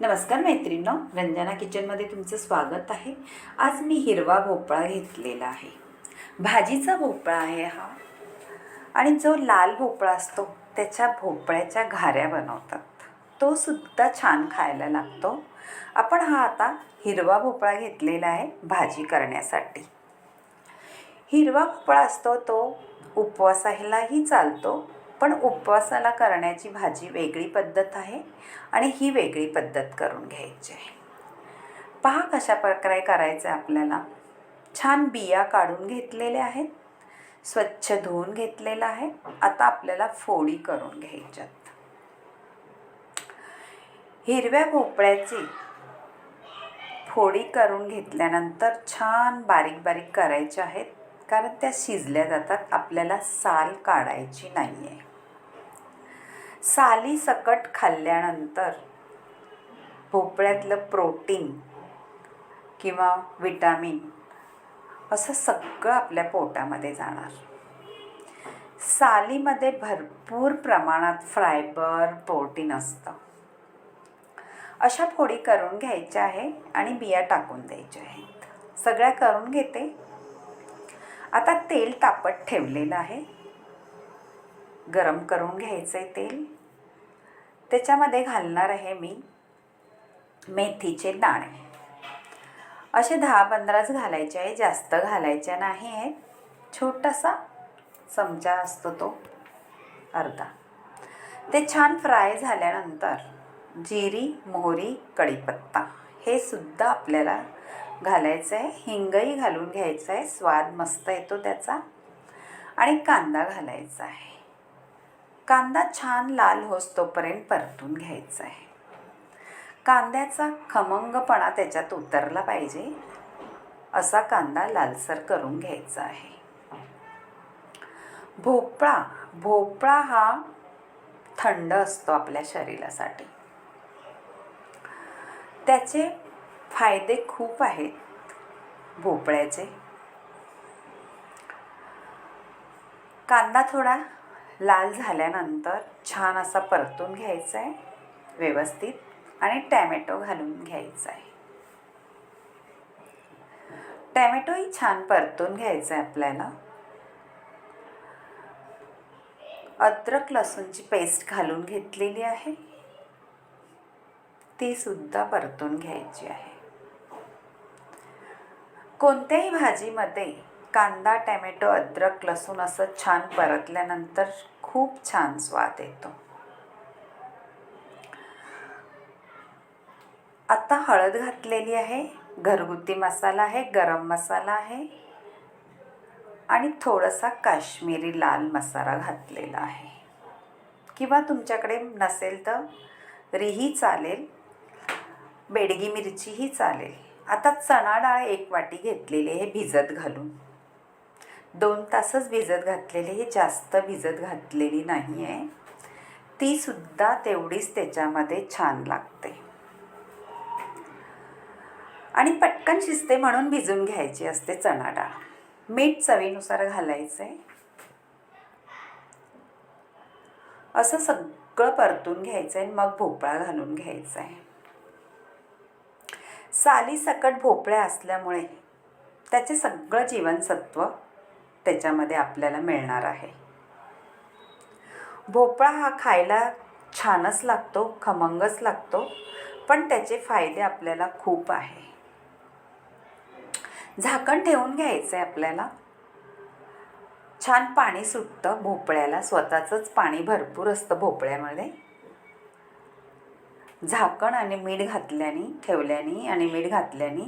नमस्कार मैत्रिणींनो रंजना किचनमध्ये तुमचं स्वागत आहे. आज मी हिरवा भोपळा घेतलेला आहे. भाजीचा भोपळा आहे हा. आणि जो लाल भोपळा असतो त्याच्या भोपळ्याच्या घाऱ्या बनवतात. तो सुद्धा छान खायला लागतो. आपण हा आता हिरवा भोपळा घेतलेला आहे भाजी करण्यासाठी. हिरवा भोपळा असतो तो उपवासालाही चालतो पण उपवासाला करण्याची भाजी वेगळी पद्धत आहे आणि ही वेगळी पद्धत करून घ्यायची आहे. पहा कशा प्रकारे करायचं आहे आपल्याला. छान बिया काढून घेतलेल्या आहेत. स्वच्छ धुवून घेतलेलं आहे. आता आपल्याला फोडी करून घ्यायच्यात. हिरव्या भोपळ्याची फोडी करून घेतल्यानंतर छान बारीक बारीक करायच्या आहेत. कारण त्या शिजल्या जातात. आपल्याला साल काढायची नाही आहे सालीसकट खाल्ल्यानंतर भोपळ्यातलं प्रोटीन किंवा विटामिन असं सगळं आपल्या पोटामध्ये जाणार. सालीमध्ये भरपूर प्रमाणात फायबर प्रोटीन असतं. अशा फोडी करून घ्यायच्या आहे आणि बिया टाकून द्यायच्या आहेत. सगळ्या करून घेते. आता तेल तापत ठेवलेलं आहे. गरम करून घ्यायचं आहे तेल. त्याच्यामध्ये घालणार आहे मी मेथीचे दाणे. असे दहा पंधराच घालायचे आहे जास्त घालायच्या नाही आहेत छोटासा चमचा असतो तो अर्धा. ते छान फ्राय झाल्यानंतर जिरी मोहरी कढीपत्ता हे सुद्धा आपल्याला घालायचं आहे. हिंगही घालून घ्यायचं आहे. स्वाद मस्त येतो त्याचा. आणि कांदा घालायचा आहे. कांदा छान लाल होसतोपर्यंत परतून घ्यायचा आहे. कांद्याचा खमंगपणा त्याच्यात उतरला पाहिजे. असा कांदा लालसर करून घ्यायचा आहे. भोपळा भोपळा हा थंड असतो आपल्या शरीरासाठी. त्याचे फायदे खूप आहेत भोपळ्याचे. कांदा थोडा लाल झाल्यानंतर छान असा परतून घ्यायचा आहे व्यवस्थित आणि टॅमॅटो घालून घ्यायचा आहे टॅमॅटोही छान परतून घ्यायचं आहे आपल्याला. अद्रक लसूणची पेस्ट घालून घेतलेली आहे. ती सुद्धा परतून घ्यायची आहे. कोणत्याही भाजीमध्ये कांदा टॅमॅटो अद्रक लसूण असं छान परतल्यानंतर खूप छान स्वाद येतो. आता हळद घातलेली आहे घरगुती मसाला आहे गरम मसाला आहे आणि थोडासा काश्मीरी लाल मसाला घातलेला आहे. किंवा तुमच्याकडे नसेल तर रीही चालेल बेडगी मिरचीही चालेल. आता चणा डाळ एक वाटी घेतलेली आहे भिजत घालून. दोन तासच भिजत घातलेली हे जास्त भिजत घातलेली नाही आहे तीसुद्धा तेवढीच त्याच्यामध्ये छान लागते. आणि पटकन शिजते म्हणून भिजून घ्यायची असते चणा डाळ मीठ चवीनुसार घालायचं आहे असं सगळं परतून घ्यायचं आहे मग भोपळा घालून घ्यायचा आहे साली सकट भोपळ्या असल्यामुळे त्याचे सगळं जीवनसत्व त्याच्यामध्ये आपल्याला मिळणार आहे. भोपळा हा खायला छानच लागतो खमंगच लागतो पण त्याचे फायदे आपल्याला खूप आहे. झाकण ठेवून घ्यायचं आहे आपल्याला. छान पाणी सुटतं भोपळ्याला स्वतःचंच पाणी भरपूर असतं भोपळ्यामध्ये. झाकण आणि मीठ घातल्याने ठेवल्याने आणि मीठ घातल्याने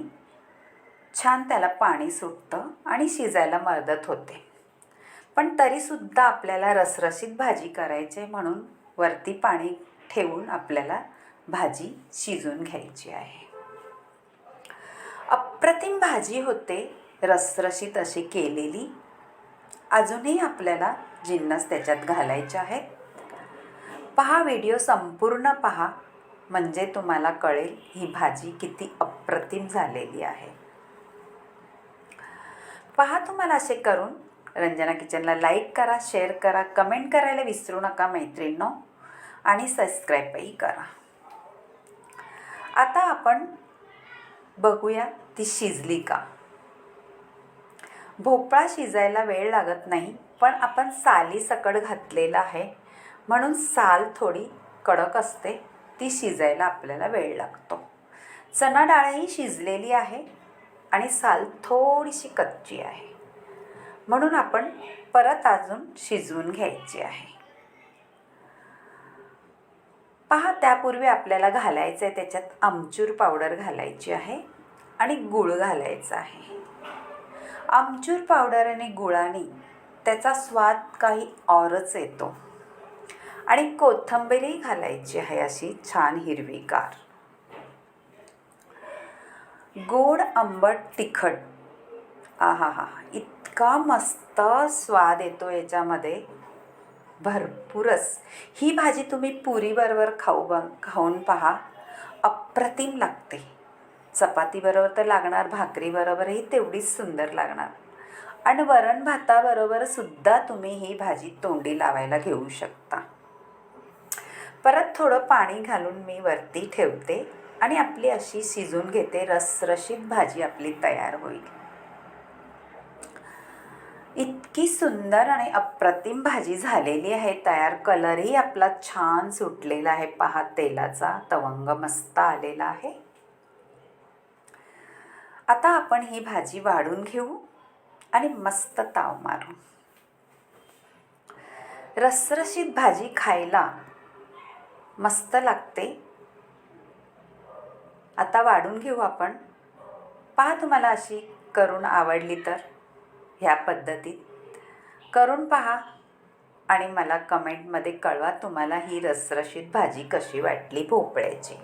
छान त्याला पाणी सुटतं आणि शिजायला मदत होते. पण तरीसुद्धा आपल्याला रसरशीत भाजी करायची आहे म्हणून वरती पाणी ठेवून आपल्याला भाजी शिजून घ्यायची आहे. अप्रतिम भाजी होते रसरशीत अशी केलेली. अजूनही आपल्याला जिन्नस त्याच्यात घालायचे आहेत. पहा व्हिडिओ संपूर्ण पहा. म्हणजे तुम्हाला कळेल ही भाजी किती अप्रतिम झालेली आहे. पहा तुम्हाला असे करून. रंजना किचनला लाईक करा शेअर करा कमेंट करायला विसरू नका मैत्रिणींनो. आणि सबस्क्राईबही करा. आता आपण बघूया ती शिजली का. भोपळा शिजायला वेळ लागत नाही पण आपण साली सकट घातलेला आहे. म्हणून साल थोडी कडक असते ती शिजायला आपल्याला वेळ लागतो. चणा डाळही शिजलेली आहे. आणि साल थोडीशी कच्ची आहे. म्हणून आपण परत अजून शिजवून घ्यायची आहे. पहा त्यापूर्वी आपल्याला घालायचं आहे त्याच्यात आमचूर पावडर घालायची आहे आणि गूळ घालायचा आहे. आमचूर पावडर आणि गुळाने त्याचा स्वाद काही औरच येतो. आणि कोथंबीरही घालायची आहे अशी छान हिरवीगार. गोड आंबट तिखट. आहा हा इतका मस्त स्वाद येतो याच्यामध्ये. भरपूरच. ही भाजी तुम्ही पुरीबरोबर खाऊ ब खाऊन पहा. अप्रतिम लागते. चपातीबरोबर तर लागणार भाकरीबरोबरही तेवढीच सुंदर लागणार. आणि वरण भाताबरोबर सुद्धा तुम्ही ही भाजी तोंडी लावायला घेऊ शकता. परत थोडं पाणी घालून मी वरती ठेवते. आणि आपली अशी शिजून घेते रसरशीत भाजी आपली तयार होईल. इतकी सुंदर आणि अप्रतिम भाजी झालेली आहे. तयार कलरही आपला छान सुटलेला आहे. पहा तेलाचा तवंग मस्त आलेला आहे. आता आपण ही भाजी वाढून घेऊ आणि मस्त ताव मारू. रसरशीत भाजी खायला मस्त लागते. आता वाढून घेऊ आपण. पहा तुम्हाला अशी करून आवडली तर ह्या पद्धतीत. करून पहा आणि मला कमेंटमध्ये कळवा तुम्हाला ही रसरशीत भाजी कशी वाटली भोपळ्याची.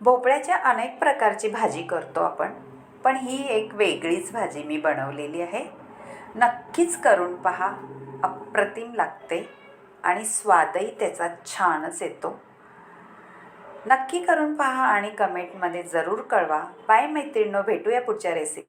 भोपळ्याच्या अनेक प्रकारची भाजी करतो आपण पण ही एक वेगळीच भाजी मी बनवलेली आहे. नक्कीच करून पहा अप्रतिम लागते आणि स्वादही त्याचा छानच येतो. नक्की करून पहा आणि कमेंटमध्ये जरूर कळवा. बाय मैत्रिणींनो भेटूया पुढच्या रेसिपी